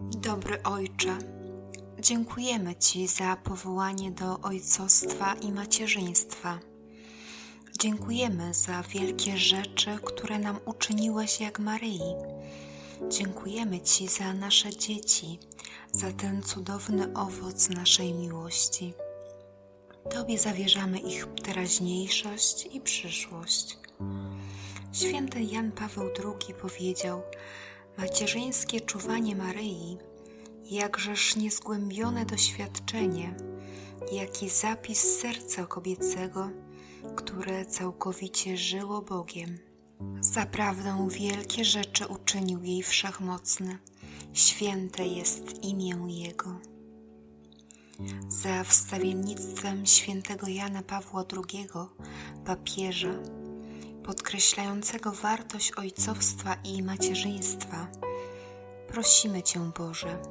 Dobry Ojcze, dziękujemy Ci za powołanie do ojcostwa i macierzyństwa. Dziękujemy za wielkie rzeczy, które nam uczyniłeś jak Maryi. Dziękujemy Ci za nasze dzieci, za ten cudowny owoc naszej miłości. Tobie zawierzamy ich teraźniejszość i przyszłość. Święty Jan Paweł II powiedział: Macierzyńskie czuwanie Maryi, jakżeż niezgłębione doświadczenie, jaki zapis serca kobiecego, które całkowicie żyło Bogiem. Zaprawdę wielkie rzeczy uczynił jej wszechmocny, święte jest imię Jego. Za wstawiennictwem świętego Jana Pawła II, papieża, podkreślającego wartość ojcowstwa i macierzyństwa, prosimy Cię, Boże,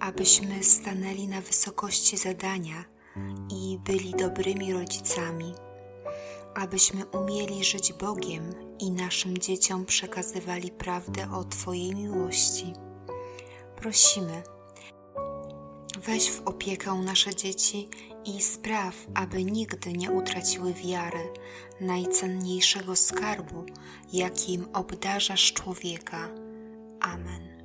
abyśmy stanęli na wysokości zadania i byli dobrymi rodzicami, abyśmy umieli żyć Bogiem i naszym dzieciom przekazywali prawdę o Twojej miłości. Prosimy, Weź w opiekę nasze dzieci i spraw, aby nigdy nie utraciły wiary, najcenniejszego skarbu, jakim obdarzasz człowieka. Amen.